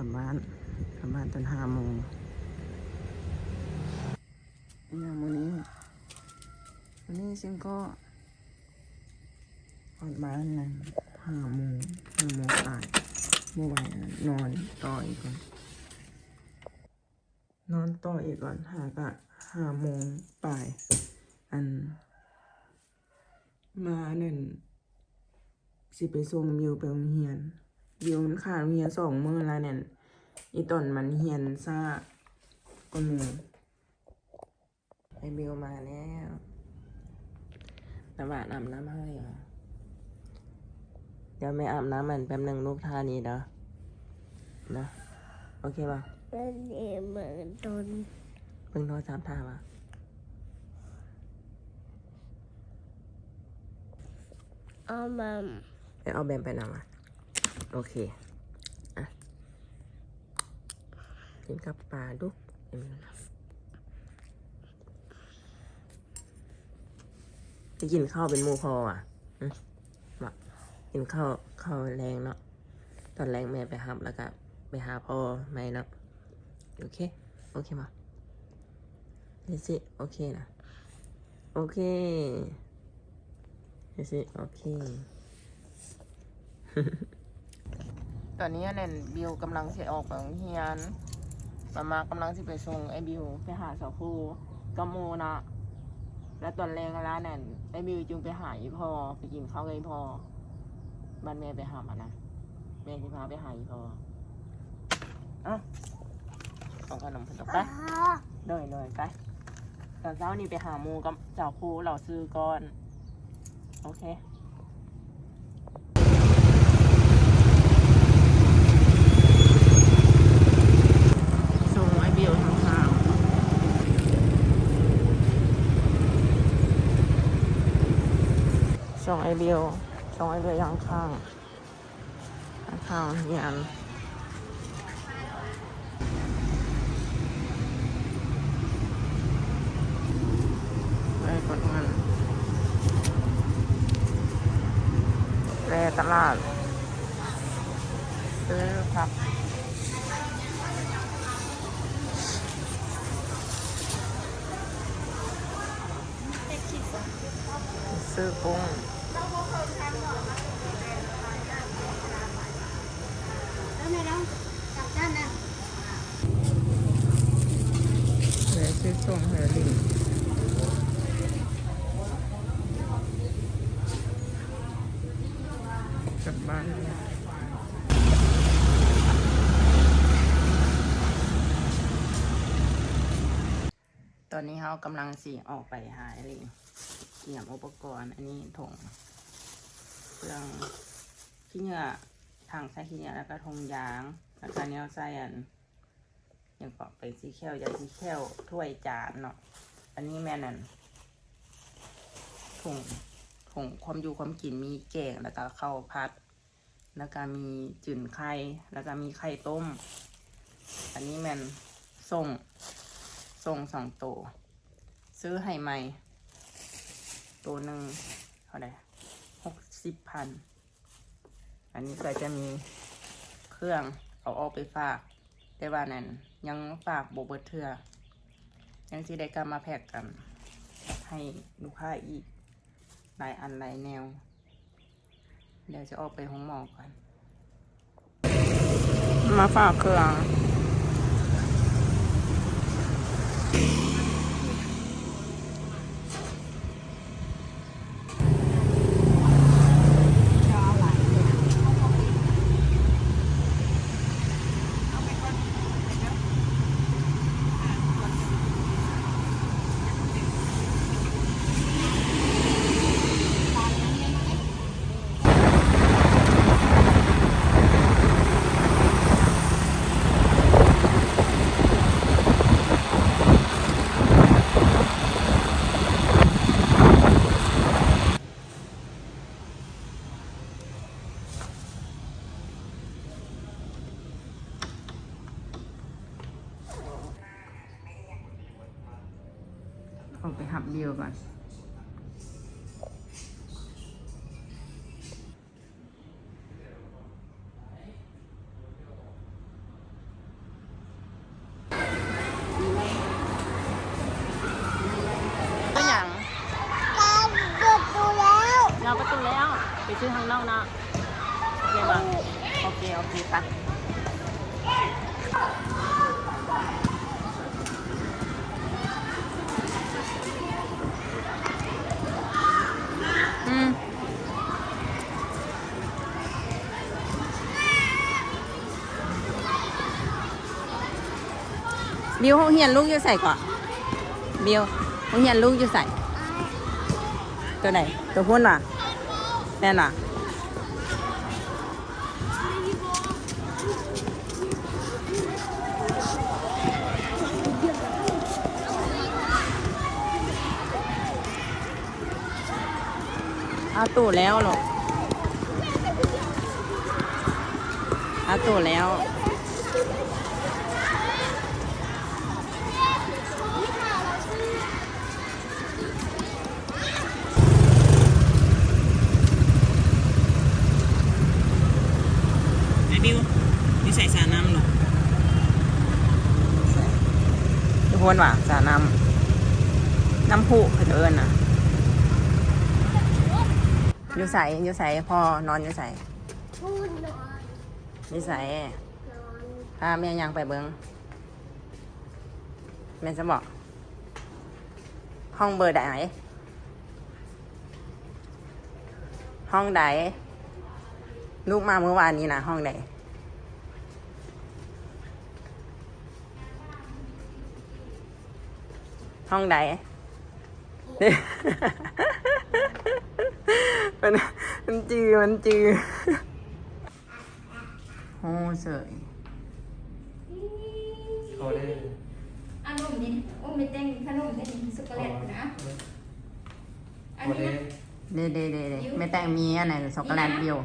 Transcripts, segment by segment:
ลับบ้านกลับบ้านตอนห้าโมงอย่างวันนี้วันนี้ฉันก็ออกบ้านนะห้าโมงห้าโมงตายเมื่อวานนอนต่ออีกก่อนนอนต่ออีกก่อนหากะห้าโมงป่ายอัน มาหนึ่งสิไปส่งบิวไปโรงเรียน บิวมันขาดโรงเรียนสองมื้อแล้วเนี่ยอีตอนมันเฮียนซ่าก็มือไอบิวมาแล้วน้ำบาดอาบน้ำให้เหรอเดี๋ยวไม่อาบน้ำมันแป๊บหนึ่งลูกท่านี้เด้อนะโอเคป่ะมันเอเหมือนโดนเพิ่งโทรศัพท์ท่าป่ะเอามาไปเอาแบมไปนำมา โอเคอะกินกับปลาดุกเอ็มนะจะกินข้าวเป็นมูพออะอืมมากินข้าวข้าวแรงเนาะตอนแรงแม่ไปหับแล้วก็ไปหาพ่อไม่เนาะโอเค โอเคมาเฮ้ยสิโอเคนะโอเคเฮ้ยสิโอเค ตอนนี้เนี่ยบิวกำลังจะออกไปโรงเรียนมามากำลังจะไปส่งไอ้บิวไปหาสาวครูกับโมนะแล้วตอนแรงแล้วเนี่ยไอ้บิวจึงไปหาอีพอไปกินข้าวกับอีพอบ้านแม่ไปหามันนะแม่จะพาไปหาอีพออ้าของขนมขนมไปเลยเลยไปตอนเช้านี่ไปหาโมกับสาวครูเราซื้อก่อน โอเค ส่งไอเบลทางข้าว ส่งไอเบลส่งไอเบลยังข้างข้างข้างเฮียนไปกดเงินแรตลาดซื้อผักซื้อกุ้ง แล้วไม่ต้องกลับด้านนั้น เหลือซื้อส่งเหลือลิง กลับบ้านตอนนี้เขากำลังสีออกไปหาไอ้ลิงเตรียมอุปกรณ์ อันนี้ถงเครื่องขี้เหงื่อถังใส่ขี้เหงื่อแล้วก็ทงยางแล้วก็เนี้ยใส่อันยังก็ไปสีแควยาสีแควถ้วยจานเนาะอันนี้แม่นั่นถุง ถุงความอยู่ความกินมีแกงแล้วก็ข้าวพัด แล้วก็มีจืนไข่แล้วก็มีไข่ต้ม อันนี้แม่นส่งส่งสองตัวซื้อให้ใหม่ ตัวหนึ่งเท่าไหร่หกสิบพันอันนี้ก็จะมีเครื่องเอาออกไปฝาก แต่ว่านั่นยังฝากโบเบิดเทือยังที่ได้กลับมาแพ็กกัน ให้ลูกค้าอีก หลายอันหลายแนว เดี๋ยวจะออกไปห้องหมอก่อน มาฝากเครื่อง còn phải hầm đều bạn เราประตูแล้วไปซื้อทางนอกนะโอเคป่ะโอเค โอเคไป บิวห้องเฮียนลูกอยู่ใส่ก่อนบิวห้องเฮียนลูกอยู่ใส่ตัวไหนตัวพุ่นว่ะแน่นว่ะเอาตู่แล้วหรอเอาตู่แล้ว ไอบิวนี่ใส่สาน้ำหรอทุกคนว่ะสาน้ำน้ำผุเพิ่นเอิญน่ะอยู่ใส่อยู่ใส่พอนอนอยู่ใส่อยู่ใส่พาแม่ยังไปเบิงแม่จะบอก ห้องเบอร์ไหนห้องใดลูกมาเมื่อวานนี้นะห้องใด ห้องใดมันมันจือมันจือโอ้เสยเขาได้อารมณ์นี่โอ้ไม่แต่งขนมเป็นช็อกโกแลตนะ อันเขานี้ได้นะเด้เด้เด้เด้ไม่แต่งมีอันไหนช็อกโกแลตเดียว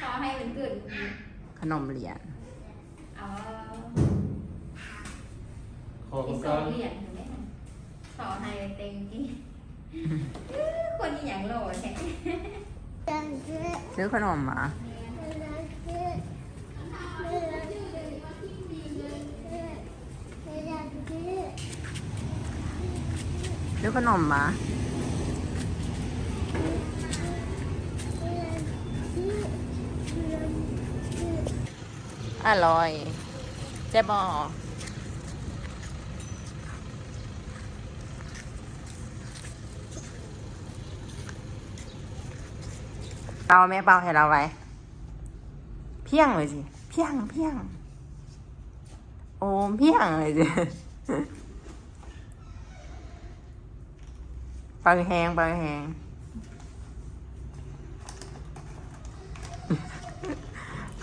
ขอให้มันเกิดขนมเหรียญเอาขออีคุณสก็องเหรีย ให้เต็งจริงคนนี้อย่างโหล่แท้ซื้อขนมมาจังเกะจังเกะซื้อขนมมาอร่อยเจ๊บอ เปาแม่เปาให้เราไว้ เพียงเลยสิ เพียงเพียง โอมเพียงเลยสิปลาแหงปลาแหง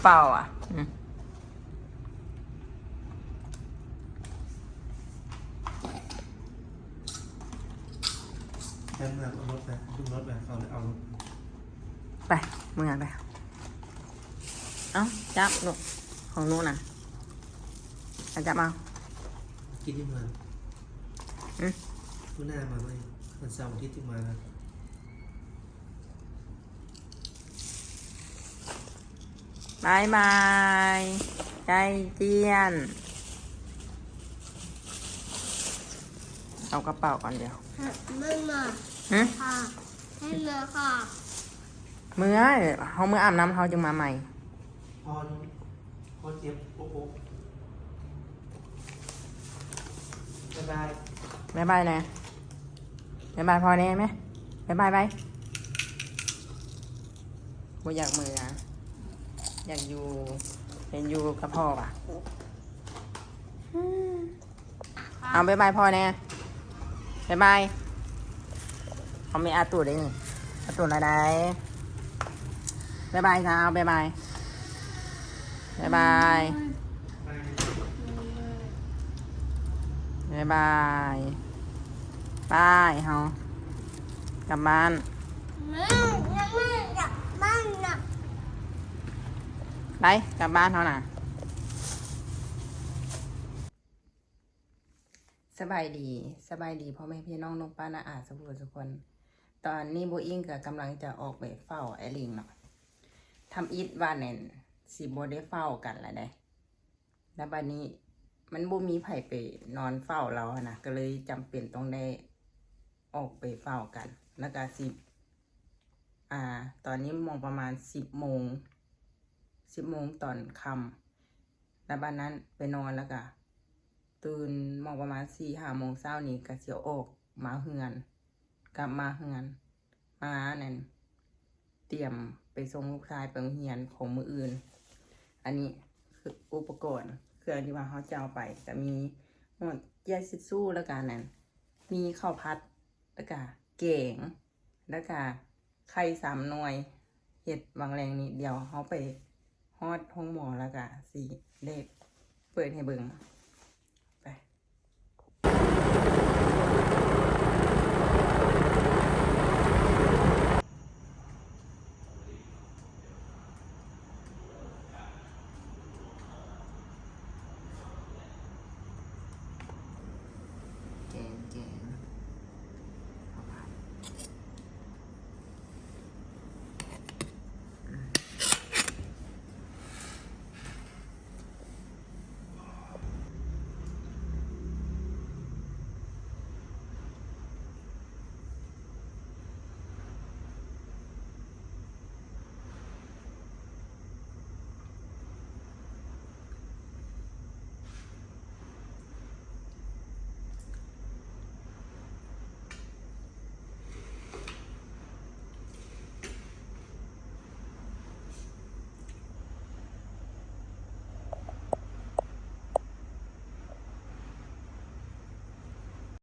เปล่าอะแค่เมื่อเอารถไปดูรถไปเขาเลยเอารถ ไปมึงอะไป เอ้า จับลูกของหนู้นน่ะเอาจับเอากินที่เมืองอืมผู้หน้ามาไหมมันเสาร์อาทิตย์ที่มาแล้วบายบายใจเจียน เอากระเป๋าก่อนเดี๋ยวมึงมาหึ ค่ะให้มาค่ะ เมื่อเขาเมื่ออาบน้ำเขาจึงมาใหม่พอนพอเจ็บโอ้โหบ๊ายบายบายบายนะบายบายพอแน่ไหมบายบายไปบ่อยากมือนะอยากอยู่เห็นอยู่กับพ่อป่ะอืมเอาบายบายพ่อแน่บายบายเขาไม่อาตูดได้นี่อาตูดอะไร บายบายครับบายบายบายบายบายบายบายเฮากลับบ้านมึงยังไม่กลับบ้านนะไปกลับบ้านเขาน่ะสบายดีสบายดีพ่อแม่พี่น้องนกป้านาอาสบู่ทุกคน ตอนนี้โบอิงก็กำลังจะออกไปเฝ้าไอลิงเนาะ ทำอีทว่าเน่นสีโบได้เฝ้ากันแล้วได้แล้วบัดนี้มันบ่มีไผไปนอนเฝ้าเราอะนะก็เลยจำเป็นต้องได้ออกไปเฝ้ากัน แล้วก็สิบอ่า ตอนนี้มองประมาณสิบโมงสิบโมงตอนค่ำแล้วบ้านนั้นไปนอนแล้วก็ตื่นมองประมาณสี่ห้าโมงเช้านี้ก็เสียวออกมาเฮือน กลับมาเฮือน มานั่น ตรียมไปส่งลูกชายไปโรงเรียนของมืออื่น อันนี้คืออุปกรณ์เครื่องที่ว่าเขาจะเอาไปแต่มีหมดยาซิสู้แล้วกันนั่นมีข้าวพัดแล้วก็เก่งแล้วก็ไข่สามหน่วยเห็ดบางแรงนี่เดี๋ยวเขาไปฮอดห้องหมอแล้วก็สีเลขเปิดให้เบิ่ง